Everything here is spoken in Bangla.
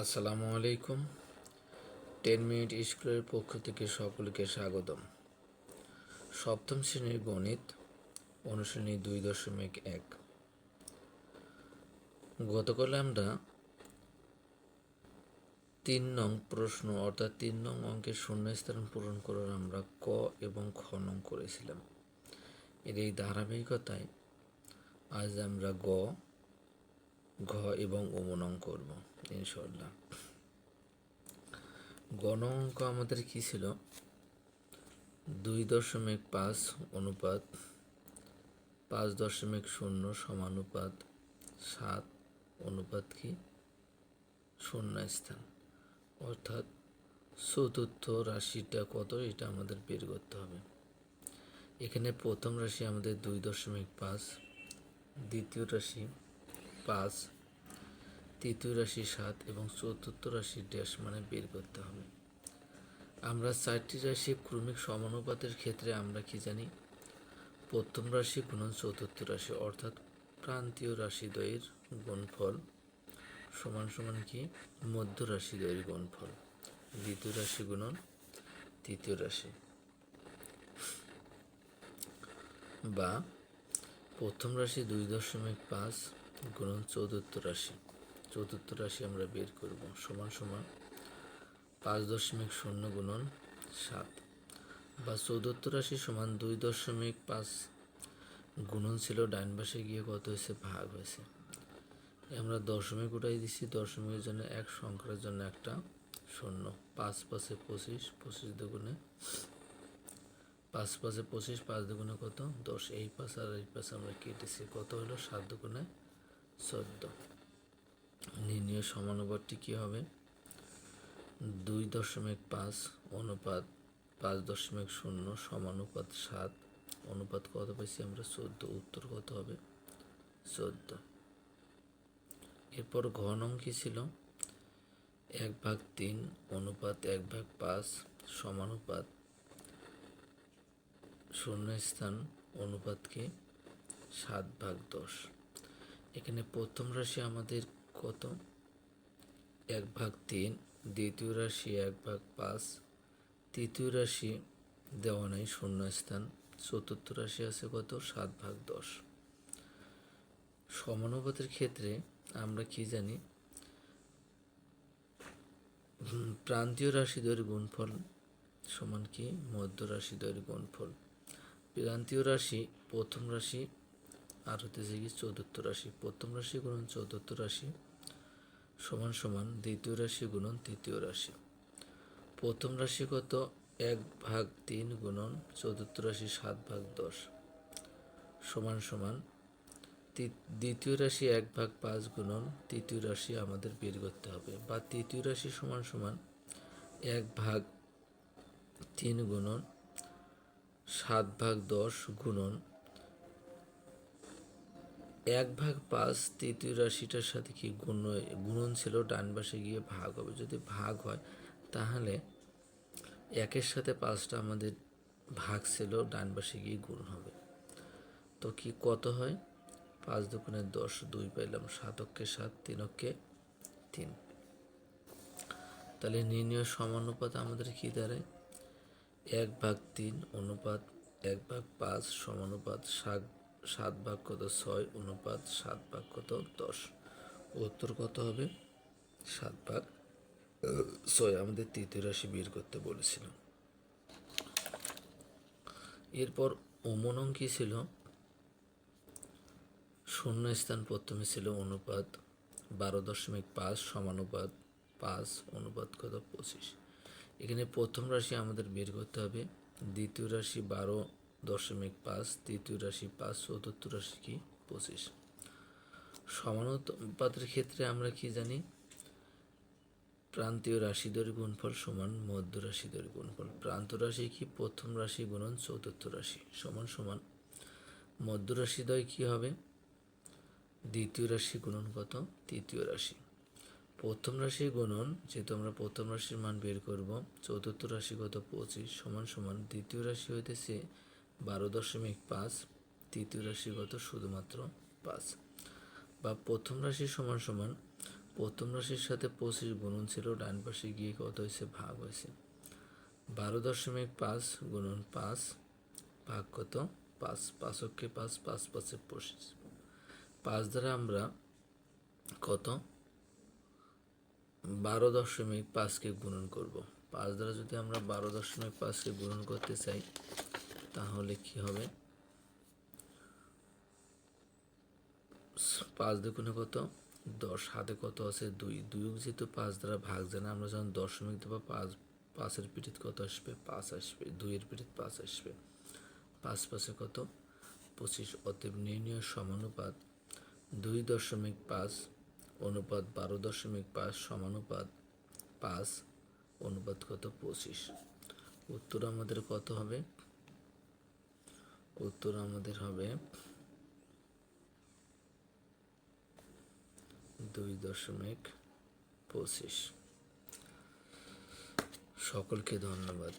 আসসালামু আলাইকুম। টেন মিনিট স্কুলের পক্ষ থেকে সকলকে স্বাগতম। সপ্তম শ্রেণির গণিত অনুশ্রেণী দুই দশমিক এক। গতকাল আমরা তিন নং প্রশ্ন, অর্থাৎ তিন নং অঙ্কের শূন্যস্থান পূরণ করার আমরা ক এবং খ নং করেছিলাম। এর এই ধারাবাহিকতায় আজ আমরা গ ঘ এবং অমনং করব ইনশাল্লাহ গণ অঙ্ক আমাদের কি ছিল? দুই দশমিক পাঁচ অনুপাত, পাঁচ দশমিক শূন্য সমানুপাত, সাত অনুপাত কি? শূন্য স্থান অর্থাৎ চতুর্থ রাশিটা কত? এটা আমাদের বের করতে হবে। এখানে প্রথম রাশি আমাদের দুই দশমিক পাঁচ, দ্বিতীয় রাশি পাঁচ, তৃতীয় রাশি সাত এবং চতুর্থ রাশি ড্যাশ মানে বের করতে হবে। আমরা চারটি রাশি ক্রমিক সমানুপাতের ক্ষেত্রে আমরা কি জানি? প্রথম রাশি গুণন চতুর্থ রাশি, অর্থাৎ প্রান্তীয় রাশি দ্বয়ের গুণফল সমান সমান কি? মধ্য রাশি দ্বয়ের গুণফল। দ্বিতীয় রাশি গুণন তৃতীয় রাশি। বা প্রথম রাশি দুই দশমিক পাঁচ গুণন চতুর্থ রাশি। চতুর্থ রাশি আমরা বের করব। সমান সমান পাঁচ দশমিক শূন্য গুণন সাত বা চতুর্থ রাশি সমান দুই দশমিক পাঁচ গুণন ছিল ডাইন পাশে গিয়ে কত হয়েছে? ভাগ হয়েছে। আমরা দশমিক উঠাই দিচ্ছি দশমিকের জন্য এক, সংখ্যার জন্য একটা শূন্য। পাঁচ পাঁচে পঁচিশ পঁচিশ দুগুণে পাঁচ পাঁচে পঁচিশ, পাঁচ দুগুণে কত? দশ। এই পাঁচ আর এই পাঁচ আমরা কেটেছি। কত হলো? সাত দুগুণে চোদ্দ নির্ণয় সমানুপাতটি কী হবে? দুই দশমিক পাঁচ অনুপাত, পাঁচ দশমিক শূন্য সমানুপাত সাত, অনুপাত কত পাইছি আমরা? চোদ্দ। উত্তর কত হবে? চোদ্দ। এরপর ঘন অঙ্কি ছিল? এক ভাগ তিন অনুপাত এক ভাগ পাঁচ সমানুপাত শূন্য স্থান অনুপাতকে সাত ভাগ দশ। এখানে প্রথম রাশি আমাদের কত? এক ভাগ তিন, দ্বিতীয় রাশি এক ভাগ পাঁচ, তৃতীয় রাশি দেওয়া নাই শূন্য স্থান চতুর্থ রাশি আছে কত? সাত ভাগ দশ। সমানুপাতের ক্ষেত্রে আমরা কি জানি? প্রান্তীয় রাশিদ্বয়ের গুণফল সমান কি? মধ্য রাশি রাশিদ্বয়ের গুণফল। প্রান্তীয় রাশি প্রথম রাশি আর হতেছে কি চতুর্থ রাশি। প্রথম রাশি গুণন চতুর্থ রাশি সমান সমান দ্বিতীয় রাশি গুণন তৃতীয় রাশি। প্রথম রাশি কত? এক ভাগ তিন গুণন চতুর্থ রাশি সাত ভাগ দশ সমান সমান। দ্বিতীয় রাশি এক ভাগ পাঁচ গুণন তৃতীয় রাশি আমাদের বের করতে হবে। বা তৃতীয় রাশি সমান সমান এক ভাগ তিন গুণন সাত ভাগ দশ গুণন এক ভাগ পাঁচ তৃতীয় রাশিটার সাথে কি গুণ গুণন ছিল? ডান পাশে গিয়ে ভাগ হবে। যদি ভাগ হয়, তাহলে একের সাথে পাঁচটা আমাদের ভাগ ছিল, ডান পাশে গিয়ে গুণ হবে। তো কি কত হয়? পাঁচ দুগুণে দশ, দুই পাইলাম সাতককে সাত তিনককে তিন। তাহলে নির্ণয় সমানুপাত আমাদের কি দাঁড়ায়? এক ভাগ তিন অনুপাত, এক ভাগ পাঁচ সমানুপাত সাত সাত ভাগ কত? ছয় অনুপাত সাত ভাগ কত? দশ। উত্তর কত হবে? সাত ভাগ, ছয়। আমাদের তৃতীয় রাশি বের করতে বলেছিল। এরপর অমনং কি ছিল? শূন্য স্থান প্রথমে ছিল অনুপাত বারো দশমিক পাঁচ সমানুপাত পাঁচ অনুপাত কত? পঁচিশ। এখানে প্রথম রাশি আমাদের বের করতে হবে। দ্বিতীয় রাশি বারো দশমিক পাঁচ, তৃতীয় রাশি পাঁচ, চতুর্থ রাশি কি? পঁচিশ। সমানুপাতের ক্ষেত্রে আমরা কি জানি? প্রান্তীয় রাশি রাশিদের গুণফল সমান মধ্য রাশি রাশিদের গুণফল। প্রান্ত রাশি কি? প্রথম রাশি গুণন চতুর্থ রাশি সমান সমান। মধ্য রাশিদ্বয় কি হবে? দ্বিতীয় রাশি গুণন কত? তৃতীয় রাশি। প্রথম রাশি গুণন, যেহেতু আমরা প্রথম রাশির মান বের করব, চতুর্থ রাশি কত? পঁচিশ সমান সমান। দ্বিতীয় রাশি হইতেছে বারো দশমিক পাঁচ, তৃতীয় রাশি কত শুধুমাত্র পাঁচ। বা প্রথম রাশি সমান সমান, প্রথম রাশির সাথে পঁচিশ গুণন ছিল, ডান পাশে গিয়ে কত হয়েছে? ভাগ হয়েছে। বারো দশমিক পাঁচ গুণন পাঁচ, ভাগ কত? পাঁচ। পাঁচককে পাঁচ পাঁচ পাঁচে পঁচিশ। পাঁচ দ্বারা আমরা কত? বারো দশমিক পাঁচকে গুণন করব। পাঁচ দ্বারা যদি আমরা বারো দশমিক পাঁচকে গুণন করতে চাই তাহলে কি হবে? পাঁচ দুগুণে কত? দশ। হাতে কত আছে? দুই। দুই যেহেতু পাঁচ দ্বারা ভাগ যায় না, আমরা যখন দশমিক দেবো, পাঁচ, পাঁচের পিঠিত কত আসবে? পাঁচ আসবে। দুইয়ের পিঠিত পাঁচ আসবে। পাঁচ পাঁচে কত? পঁচিশ। অতএব নির্ণয় সমানুপাত দুই দশমিক পাঁচ, অনুপাত বারো দশমিক পাঁচ, সমানুপাত পাঁচ, অনুপাত কত? পঁচিশ। উত্তর আমাদের কত হবে? উত্তর আমাদের হবে দুই দশমিক পঁচিশ। সকলকে ধন্যবাদ।